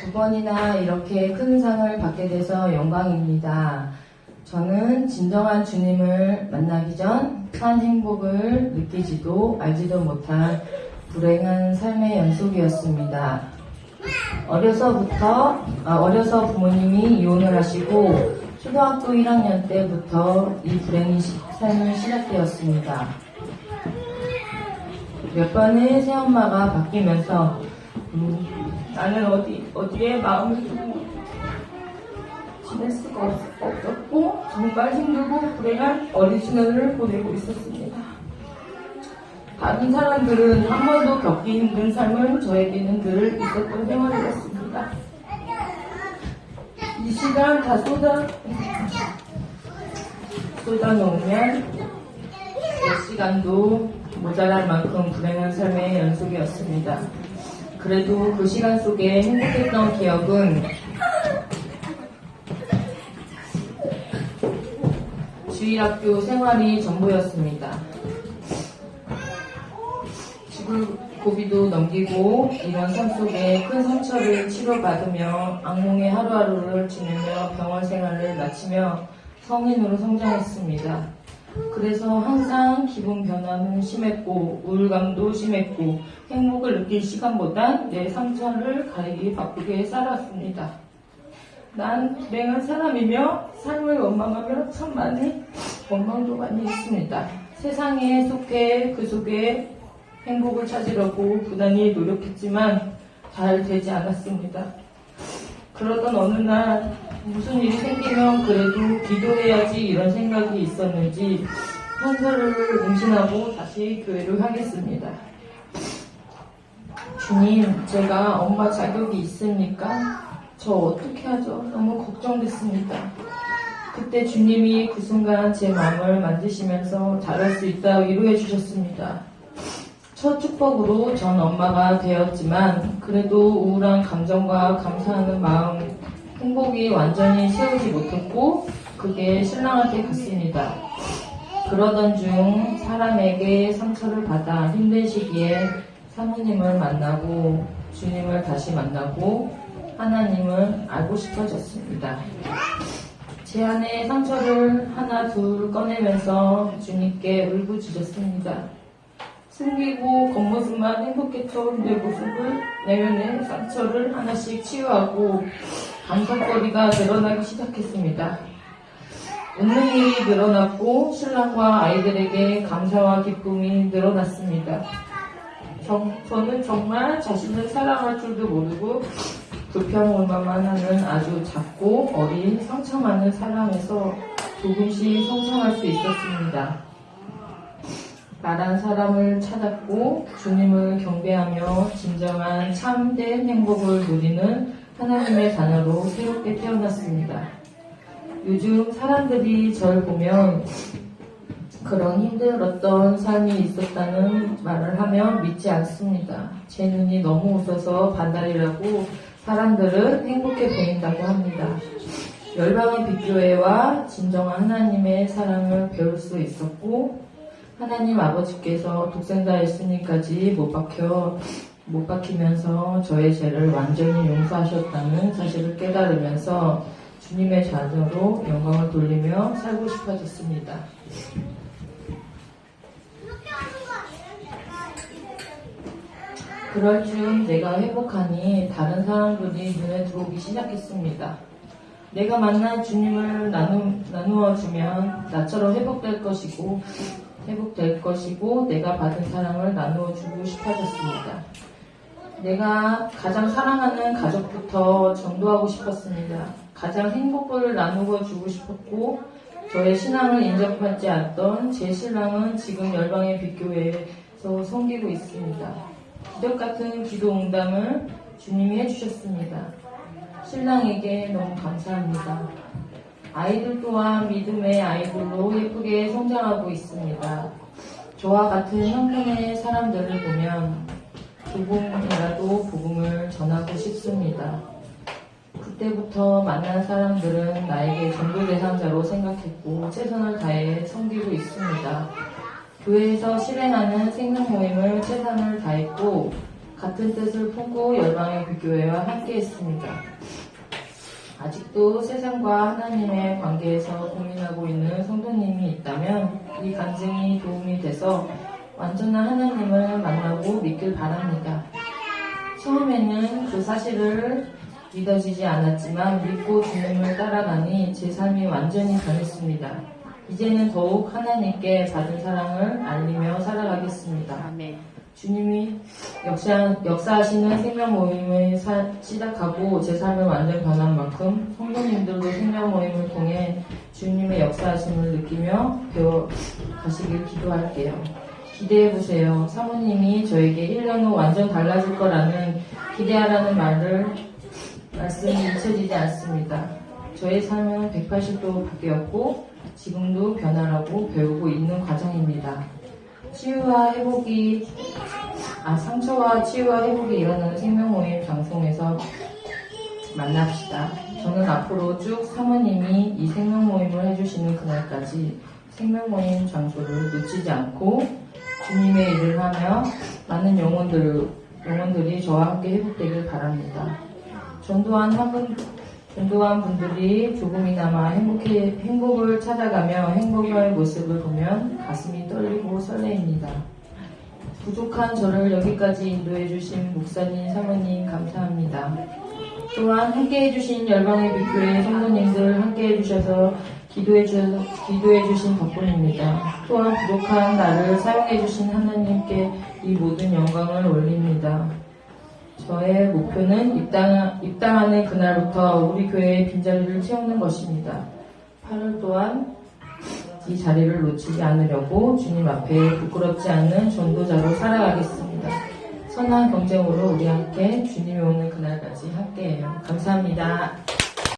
두 번이나 이렇게 큰 상을 받게 돼서 영광입니다. 저는 진정한 주님을 만나기 전 산 행복을 느끼지도 알지도 못한 불행한 삶의 연속이었습니다. 어려서부터, 아, 어려서 부모님이 이혼을 하시고 초등학교 1학년 때부터 이 불행한 시- 삶을 시작되었습니다. 몇 번의 새엄마가 바뀌면서 음, 나는 어디 어디에 마음을 지낼 수가 없, 없었고 정말 힘들고 불행한 어린 시절을 보내고 있었습니다. 다른 사람들은 한 번도 겪기 힘든 삶을 저에게는 늘 있었던 생활이었습니다. 이 시간 다 쏟아 쏟아놓으면 몇 시간도 모자랄 만큼 불행한 삶의 연속이었습니다. 그래도 그 시간 속에 행복했던 기억은 주일학교 생활이 전부였습니다. 죽을 고비도 넘기고 이런 삶 속에 큰 상처를 치료받으며 악몽의 하루하루를 지내며 병원 생활을 마치며 성인으로 성장했습니다. 그래서 항상 기분 변화는 심했고 우울감도 심했고 행복을 느낄 시간보단 내 상처를 가리기 바쁘게 살았습니다. 난 불행한 사람이며 삶을 원망하며 참 많이 원망도 많이 했습니다. 세상에 속해 그 속에 행복을 찾으려고 부단히 노력했지만 잘 되지 않았습니다. 그러던 어느 날 무슨 일이 생기면 그래도 기도해야지 이런 생각이 있었는지 현설을 임신하고 다시 교회를 하겠습니다. 주님, 제가 엄마 자격이 있습니까? 저 어떻게 하죠? 너무 걱정됐습니다. 그때 주님이 그 순간 제 마음을 만드시면서 잘할 수 있다 위로해 주셨습니다. 첫 축복으로 전 엄마가 되었지만 그래도 우울한 감정과 감사하는 마음, 행복이 완전히 채우지 못했고 그게 신랑한테 갔습니다. 그러던 중 사람에게 상처를 받아 힘든 시기에 사모님을 만나고 주님을 다시 만나고 하나님을 알고 싶어졌습니다. 제 안에 상처를 하나 둘 꺼내면서 주님께 울부짖었습니다. 숨기고 겉모습만 행복했던 내 모습을 내면의 상처를 하나씩 치유하고 감성거리가 늘어나기 시작했습니다. 웃는 일이 늘어났고 신랑과 아이들에게 감사와 기쁨이 늘어났습니다. 정- 저는 정말 자신을 사랑할 줄도 모르고 불평불만만 하는 아주 작고 어린 상처 많은 사람에서 조금씩 성장할 수 있었습니다. 나란 사람을 찾았고 주님을 경배하며 진정한 참된 행복을 누리는 하나님의 자녀로 새롭게 태어났습니다. 요즘 사람들이 절 보면 그런 힘들었던 삶이 있었다는 말을 하면 믿지 않습니다. 제 눈이 너무 웃어서 반달이라고 사람들은 행복해 보인다고 합니다. 열방의 빛교회와 진정한 하나님의 사랑을 배울 수 있었고 하나님 아버지께서 독생자 예수님까지 못 박혀 못 박히면서 저의 죄를 완전히 용서하셨다는 사실을 깨달으면서 주님의 자녀로 영광을 돌리며 살고 싶어졌습니다. 그럴 즈음 내가 회복하니 다른 사람들이 눈에 들어오기 시작했습니다. 내가 만난 주님을 나누, 나누어 주면 나처럼 회복될 것이고 회복될 것이고 내가 받은 사랑을 나누어 주고 싶어졌습니다. 내가 가장 사랑하는 가족부터 전도하고 싶었습니다. 가장 행복을 나누어 주고 싶었고 저의 신앙을 인정받지 않던 제 신랑은 지금 열방의 빛교회에서 섬기고 있습니다. 기적 같은 기도 응답을 주님이 해주셨습니다. 신랑에게 너무 감사합니다. 아이들 또한 믿음의 아이들로 예쁘게 성장하고 있습니다. 저와 같은 형편의 사람들을 보면 조금이라도 복음을 전하고 싶습니다. 그때부터 만난 사람들은 나에게 전도 대상자로 생각했고 최선을 다해 섬기고 있습니다. 교회에서 실행하는 생명 모임을 최선을 다했고 같은 뜻을 품고 열방의 교회와 함께 했습니다. 아직도 세상과 하나님의 관계에서 고민하고 있는 성도님이 있다면 이 간증이 도움이 돼서 완전한 하나님을 만나고 믿길 바랍니다. 처음에는 그 사실을 믿어지지 않았지만 믿고 주님을 따라가니 제 삶이 완전히 변했습니다. 이제는 더욱 하나님께 받은 사랑을 알리며 살아가겠습니다. 아멘. 주님이 역사, 역사하시는 생명 모임을 사- 시작하고 제 삶을 완전 변한 만큼 성도님들도 생명 모임을 통해 주님의 역사하심을 느끼며 배워 가시길 기도할게요. 기대해 보세요. 사모님이 저에게 1년 후 완전 달라질 거라는 기대하라는 말을 말씀이 잊혀지지 않습니다. 저의 삶은 180도 바뀌었고 지금도 변화라고 배우고 있는 과정입니다. 치유와 회복이 아 상처와 치유와 회복이 일어나는 생명 모임 장송에서 만납시다. 저는 앞으로 쭉 사모님이 이 생명 모임을 해주시는 그날까지 생명 모임 장소를 놓치지 않고 주님의 일을 하며 많은 영혼들 영혼들이 저와 함께 회복되길 바랍니다. 전도한 한 분 전도한 분들이 조금이나마 행복해, 행복을 찾아가며 행복할 모습을 보면 가슴이 떨리고 설레입니다. 부족한 저를 여기까지 인도해 주신 목사님, 사모님 감사합니다. 또한 함께해 주신 열방의 비교회 성도님들 함께해 주셔서 기도해 주, 기도해 주신 덕분입니다. 또한 부족한 나를 사용해 주신 하나님께 이 모든 영광을 올립니다. 저의 목표는 입당, 입당하는 그날부터 우리 교회의 빈자리를 채우는 것입니다. 8월 동안 이 자리를 놓치지 않으려고 주님 앞에 부끄럽지 않는 전도자로 살아가겠습니다. 선한 경쟁으로 우리 함께 주님이 오는 그날까지 함께해요. 감사합니다.